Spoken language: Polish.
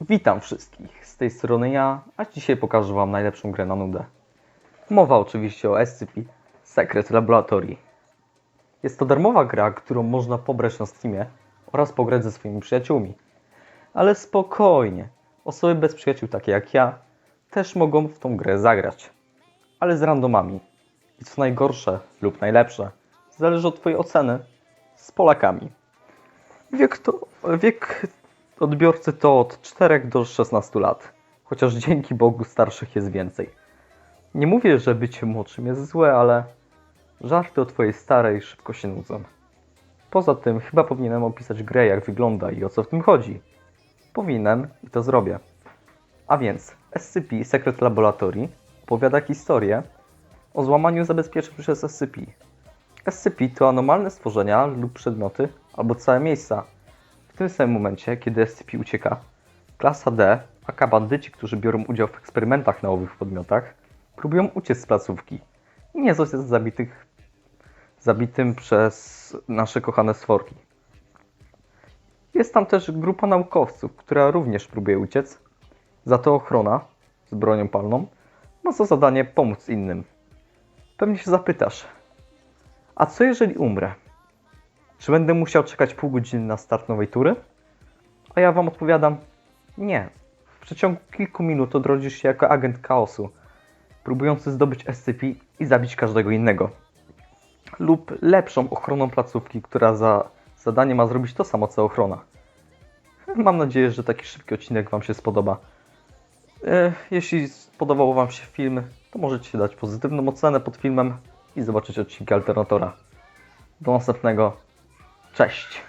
Witam wszystkich, z tej strony ja, a dzisiaj pokażę Wam najlepszą grę na nudę. Mowa oczywiście o SCP Secret Laboratory. Jest to darmowa gra, którą można pobrać na Steamie oraz pograć ze swoimi przyjaciółmi. Ale spokojnie, osoby bez przyjaciół takie jak ja też mogą w tą grę zagrać. Ale z randomami. I co najgorsze lub najlepsze, zależy od Twojej oceny z Polakami. Wiek, to, wiek odbiorcy to od 4 do 16 lat, chociaż dzięki Bogu starszych jest więcej. Nie mówię, że bycie młodszym jest złe, ale żarty o twojej starej szybko się nudzą. Poza tym chyba powinienem opisać grę, jak wygląda i o co w tym chodzi. Powinienem i to zrobię. A więc SCP Secret Laboratory opowiada historię o złamaniu zabezpieczeń przez SCP. SCP to anomalne stworzenia lub przedmioty albo całe miejsca, w tym samym momencie, kiedy SCP ucieka, klasa D, aka bandyci, którzy biorą udział w eksperymentach na owych podmiotach, próbują uciec z placówki i nie zostać zabitych, zabitym przez nasze kochane stworki. Jest tam też grupa naukowców, która również próbuje uciec, za to ochrona z bronią palną ma za zadanie pomóc innym. Pewnie się zapytasz, a co jeżeli umrę? Czy będę musiał czekać pół godziny na start nowej tury? A ja wam odpowiadam, nie. W przeciągu kilku minut odrodzisz się jako agent chaosu, próbujący zdobyć SCP i zabić każdego innego. Lub lepszą ochroną placówki, która za zadanie ma zrobić to samo co ochrona. Mam nadzieję, że taki szybki odcinek wam się spodoba. E, Jeśli spodobał wam się film, to możecie dać pozytywną ocenę pod filmem i zobaczyć odcinki Alternatora. Do następnego. Cześć!